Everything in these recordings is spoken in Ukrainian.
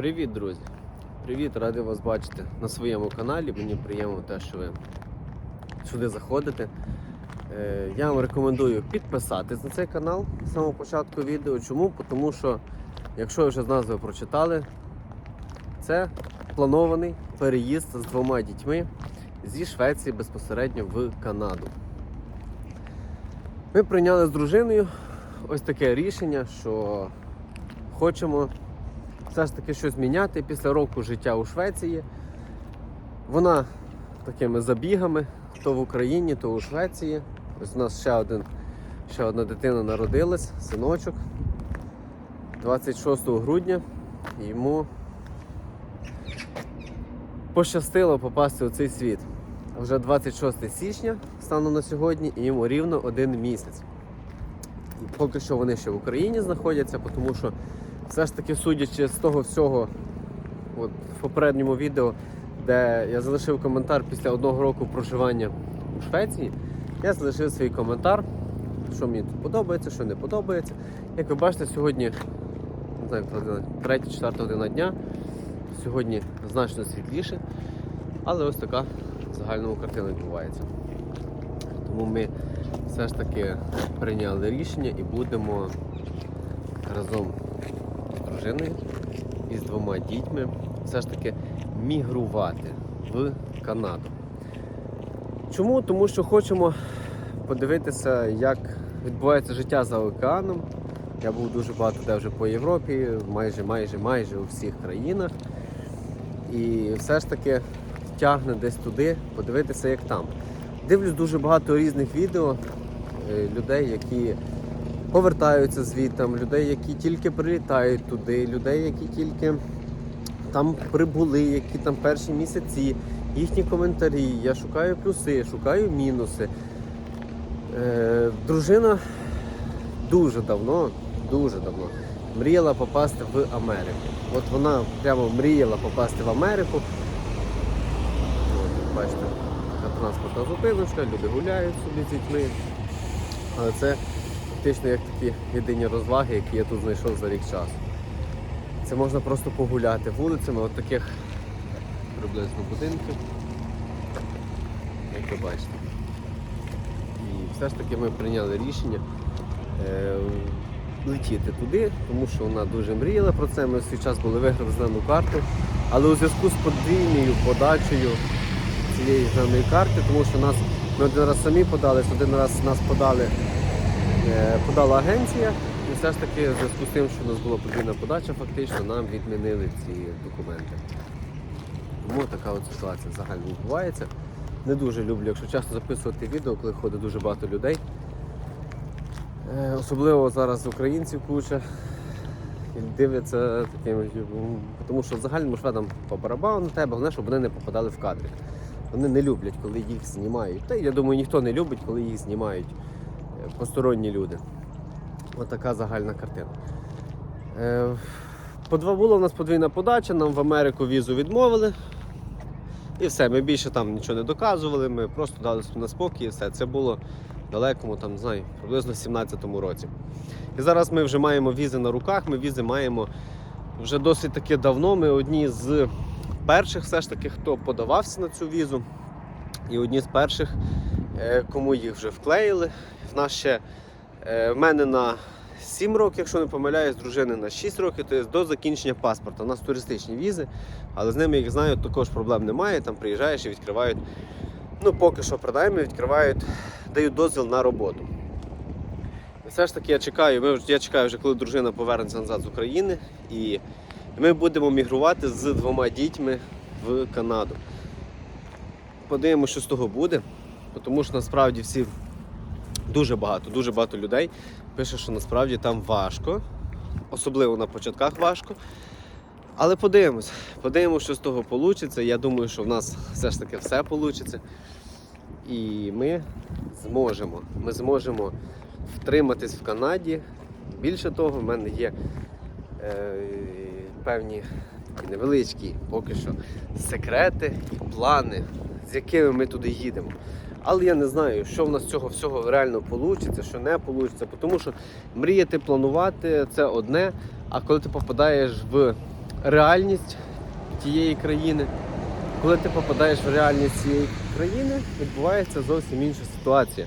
Привіт, друзі! Привіт, радий вас бачити на своєму каналі. Мені приємно те, що ви сюди заходите. Е, Я вам рекомендую підписатись на цей канал з самого початку відео. Чому? Тому що, якщо ви вже з назви прочитали, це планований переїзд з двома дітьми зі Швеції безпосередньо в Канаду. Ми прийняли з дружиною ось таке рішення, що хочемо все ж таки щось міняти після року життя у Швеції. Вона такими забігами, то в Україні, то у Швеції. Ось у нас ще, один, ще одна дитина народилась, синочок. 26 грудня йому пощастило попасти у цей світ. Вже 26 січня станом на сьогодні і йому рівно один місяць. І поки що вони ще в Україні знаходяться, тому що все ж таки, судячи з того всього, от в попередньому відео, де я залишив коментар після одного року проживання у Швеції, я залишив свій коментар, що мені тут подобається, що не подобається. Як ви бачите, сьогодні не знаю, третя, четверта година дня. Сьогодні значно світліше, але ось така в загальному картина відбувається. Тому ми все ж таки прийняли рішення і будемо разом дружиною і двома дітьми все ж таки мігрувати в Канаду. Чому? Тому що хочемо подивитися, як відбувається життя за океаном. Я був дуже багато де вже по Європі, майже майже майже у всіх країнах. І все ж таки тягне десь туди, подивитися, як там. Дивлюсь дуже багато різних відео е, людей, які повертаються звідтам, людей, які тільки прилітають туди, людей, які тільки там прибули, які там перші місяці, їхні коментарі. Я шукаю плюси, шукаю мінуси. Е, дружина дуже давно, дуже давно мріяла попасти в Америку. От вона прямо мріяла попасти в Америку. От, бачите, транспортна зупиночка, люди гуляють собі з дітьми. Але це фактично як такі єдині розваги, які я тут знайшов за рік часу. Це можна просто погуляти вулицями от таких приблизно будинків, як ви бачите. І все ж таки ми прийняли рішення е, летіти туди, тому що вона дуже мріяла про це. Ми свій час були виграли зелену карту. Але у зв'язку з подвійною подачею цієї зеленої карти, тому що нас ми один раз самі подались, один раз нас подали, подала агенція. І все ж таки, в зв'язку з тим, що у нас була подвійна подача, фактично нам відмінили ці документи. Тому така от ситуація загально відбувається. Не дуже люблю, якщо часто записувати відео, коли ходить дуже багато людей. Е, Особливо зараз українців куча. І дивляться такими, м, тому що загальному шведам по барабану на тебе, головне, щоб вони не попадали в кадри. Вони не люблять, коли їх знімають. Та я думаю, ніхто не любить, коли їх знімають е, посторонні люди. Ось така загальна картина. Е, По два була у нас подвійна подача, нам в Америку візу відмовили. І все, ми більше там нічого не доказували, ми просто дали на спокій і все. Це було далекому, там, знаю, приблизно в 17-му році. І зараз ми вже маємо візи на руках, ми візи маємо вже досить таки давно. Ми одні з перших, все ж таки, хто подавався на цю візу. І одні з перших, кому їх вже вклеїли. В нас ще е, в мене на 7 років, якщо не помиляюсь, дружини на 6 років, тобто до закінчення паспорта. У нас туристичні візи, але з ними, як знаю, також проблем немає. Там приїжджаєш і відкривають. Ну, поки що принаймні відкривають, дають дозвіл на роботу. І все ж таки я чекаю, ми, я чекаю вже, коли дружина повернеться назад з України, і ми будемо мігрувати з двома дітьми в Канаду. Подивимося, що з того буде, тому що насправді всі дуже багато, дуже багато людей пише, що насправді там важко, особливо на початках важко. Але подивимось, подивимося, що з того вийде. Я думаю, що в нас все ж таки все вийде. І ми зможемо. Ми зможемо втриматись в Канаді. Більше того, в мене є е, певні невеличкі поки що секрети і плани, з якими ми туди їдемо. Але я не знаю, що в нас з цього всього реально вийде, що не вийде. Тому що мріяти, планувати це одне, а коли ти попадаєш в реальність тієї країни. Коли ти попадаєш в реальність цієї країни, відбувається зовсім інша ситуація.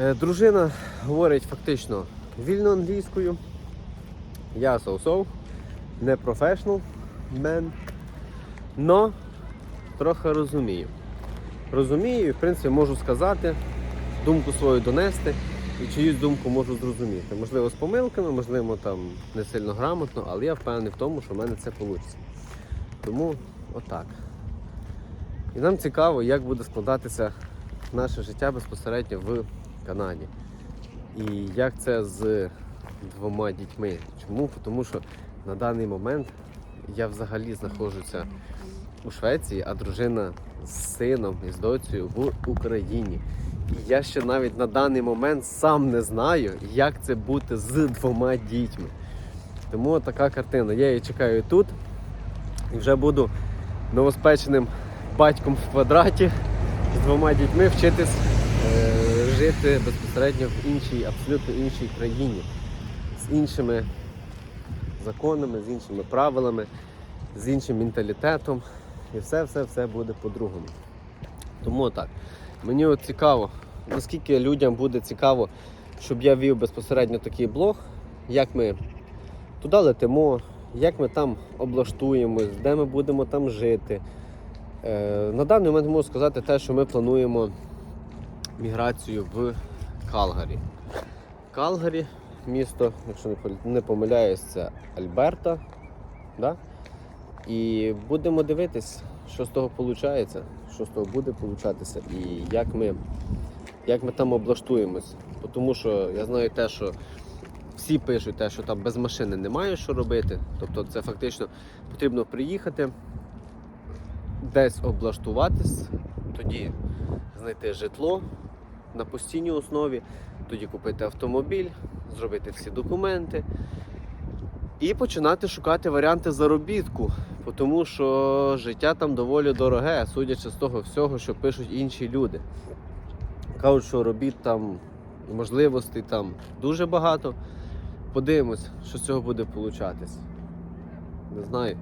Е, Дружина говорить фактично вільно англійською. Я соу-соу, не професіонал мен, но трохи розумію. Розумію і, в принципі, можу сказати, думку свою донести і чиюсь думку можу зрозуміти. Можливо, з помилками, можливо, там не сильно грамотно, але я впевнений в тому, що в мене це вийде. Тому отак. І нам цікаво, як буде складатися наше життя безпосередньо в Канаді. І як це з двома дітьми. Чому? Тому що на даний момент я взагалі знаходжуся у Швеції, а дружина з сином і з доцею в Україні. І я ще навіть на даний момент сам не знаю, як це бути з двома дітьми. Тому така картина. Я її чекаю тут і вже буду новоспеченим батьком в квадраті з двома дітьми вчитись е, жити безпосередньо в іншій, абсолютно іншій країні, з іншими законами, з іншими правилами, з іншим менталітетом. І все, все, все буде по-другому. Тому так. Мені от цікаво, наскільки людям буде цікаво, щоб я вів безпосередньо такий блог, як ми туди летимо, як ми там облаштуємось, де ми будемо там жити. Е, на даний момент можу сказати те, що ми плануємо міграцію в Калгарі. Калгарі, місто, якщо не помиляюсь, це Альберта. Да? І будемо дивитись, що з того виходить, що з того буде получатися і як ми, як ми там облаштуємось. Тому що я знаю те, що всі пишуть те, що там без машини немає що робити. Тобто це фактично потрібно приїхати, десь облаштуватись, тоді знайти житло на постійній основі, тоді купити автомобіль, зробити всі документи і починати шукати варіанти заробітку. Тому що життя там доволі дороге, судячи з того всього, що пишуть інші люди. Кажуть, що робіт там можливостей там дуже багато. Подивимось, що з цього буде получатись. Не знаю.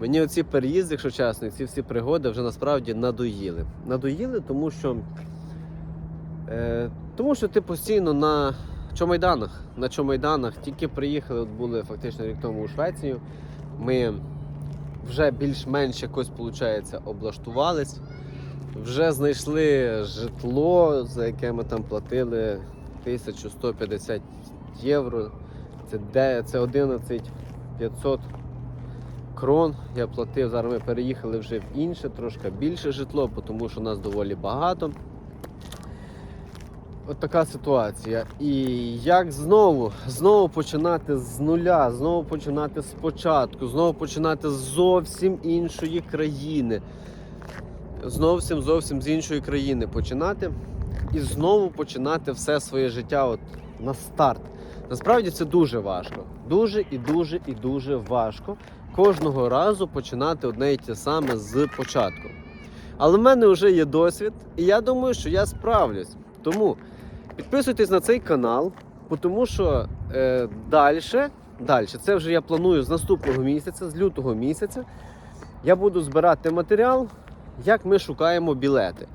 Мені оці переїзди, якщо чесно, ці всі пригоди вже насправді надоїли. Надоїли, тому що, е, тому що ти постійно на чомайданах. На чомайданах тільки приїхали, от були фактично рік тому у Швецію. Ми вже більш-менш якось виходить, облаштувались. Вже знайшли житло, за яке ми там платили 1150 євро. Це, це 11 500 крон. Я платив. Зараз ми переїхали вже в інше, трошки більше житло, тому що нас доволі багато. От така ситуація. І як знову, знову починати з нуля, знову починати спочатку, знову починати з зовсім іншої країни. Зовсім зовсім з іншої країни починати і знову починати все своє життя от на старт. Насправді це дуже важко. Дуже і дуже і дуже важко кожного разу починати одне і те саме з початку. Але в мене вже є досвід, і я думаю, що я справлюсь. Тому підписуйтесь на цей канал, тому що е, далі, далі, це вже я планую з наступного місяця, з лютого місяця, я буду збирати матеріал, як ми шукаємо білети.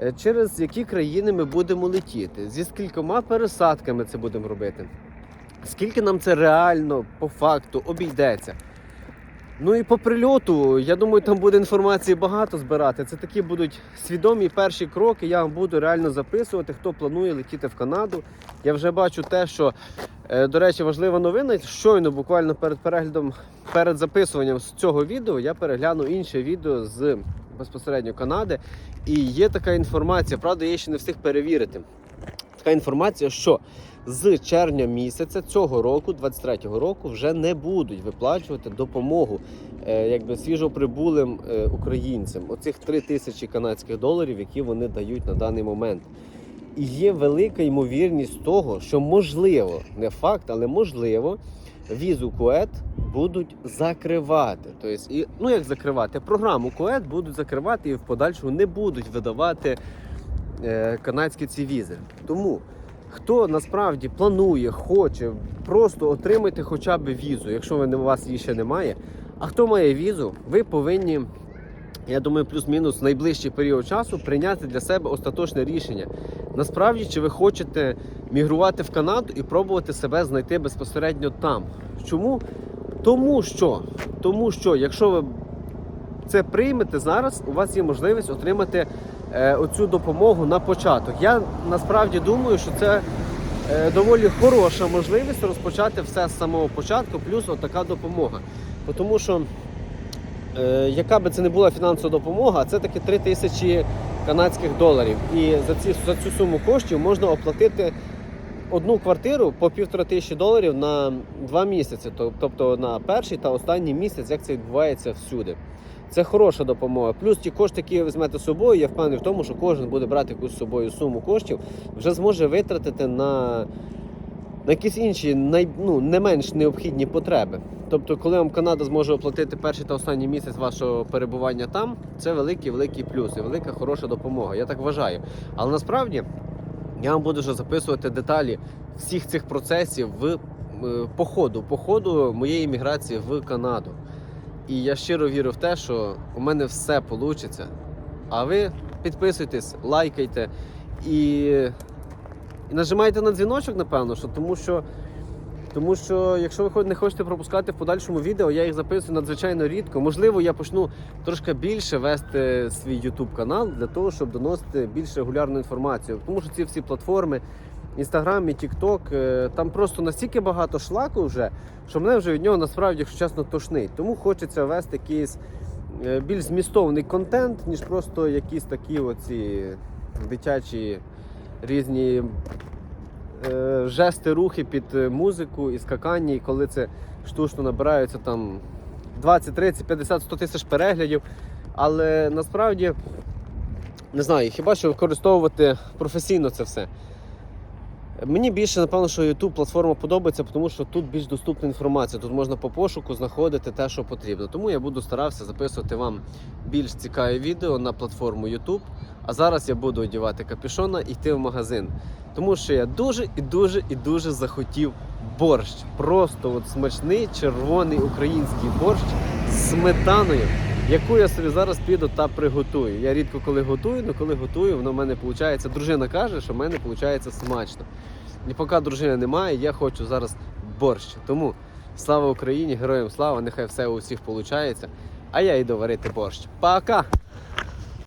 Е, Через які країни ми будемо летіти, зі скількома пересадками це будемо робити. Скільки нам це реально по факту обійдеться? Ну і по прильоту, я думаю, там буде інформації багато збирати. Це такі будуть свідомі перші кроки. Я вам буду реально записувати, хто планує летіти в Канаду. Я вже бачу те, що, е, до речі, важлива новина. Щойно, буквально перед переглядом, перед записуванням з цього відео, я переглянув інше відео з безпосередньо Канади. І є така інформація, правда, я ще не встиг перевірити. Така інформація, що з червня місяця цього року, 23-го року, вже не будуть виплачувати допомогу е, якби свіжоприбулим е, українцям. Оцих 3 тисячі канадських доларів, які вони дають на даний момент. І є велика ймовірність того, що можливо, не факт, але можливо, візу КОЕД будуть закривати. Тобто, і, ну як закривати? Програму КОЕД будуть закривати і в подальшому не будуть видавати е, канадські ці візи. Тому хто насправді планує, хоче, просто отримайте хоча б візу, якщо ви, у вас її ще немає. А хто має візу, ви повинні, я думаю, плюс-мінус в найближчий період часу прийняти для себе остаточне рішення. Насправді, чи ви хочете мігрувати в Канаду і пробувати себе знайти безпосередньо там. Чому? Тому що, тому що, якщо ви це приймете зараз, у вас є можливість отримати оцю допомогу на початок. Я насправді думаю, що це е, доволі хороша можливість розпочати все з самого початку, плюс отака допомога. Тому що, е, яка би це не була фінансова допомога, це таки 3 тисячі канадських доларів. І за, ці, за цю суму коштів можна оплатити одну квартиру по півтора тисячі доларів на два місяці, тобто на перший та останній місяць, як це відбувається всюди. Це хороша допомога. Плюс ті кошти, які ви візьмете з собою, я впевнений в тому, що кожен буде брати якусь з собою суму коштів, вже зможе витратити на, на якісь інші най, ну, не менш необхідні потреби. Тобто, коли вам Канада зможе оплатити перший та останній місяць вашого перебування там, це великий великий плюс і велика хороша допомога. Я так вважаю. Але насправді я вам буду вже записувати деталі всіх цих процесів в е, по ходу, по ходу моєї міграції в Канаду. І я щиро вірю в те, що у мене все вийде. А ви підписуйтесь, лайкайте і, і нажимайте на дзвіночок, напевно, що, тому що. Тому що, якщо ви не хочете пропускати в подальшому відео, я їх записую надзвичайно рідко. Можливо, я почну трошки більше вести свій YouTube канал для того, щоб доносити більш регулярну інформацію. Тому що ці всі платформи, Instagram і TikTok, е, там просто настільки багато шлаку вже, що мене вже від нього насправді, якщо чесно, тошнить. Тому хочеться вести якийсь е, більш змістовний контент, ніж просто якісь такі оці дитячі різні е, жести, рухи під е, музику і скакання, і коли це штучно набираються там 20, 30, 50, 100 тисяч переглядів. Але насправді не знаю, хіба що використовувати професійно це все. Мені більше, напевно, що YouTube платформа подобається, тому що тут більш доступна інформація. Тут можна по пошуку знаходити те, що потрібно. Тому я буду старатися записувати вам більш цікаві відео на платформу YouTube. А зараз я буду одягати капюшона і йти в магазин. Тому що я дуже і дуже і дуже захотів борщ. Просто от смачний червоний український борщ з сметаною, яку я собі зараз піду та приготую. Я рідко коли готую, але коли готую, воно в мене виходить. Дружина каже, що в мене виходить смачно. І поки дружини немає, я хочу зараз борщ. Тому слава Україні, героям слава, нехай все у всіх виходить. А я йду варити борщ. Пока!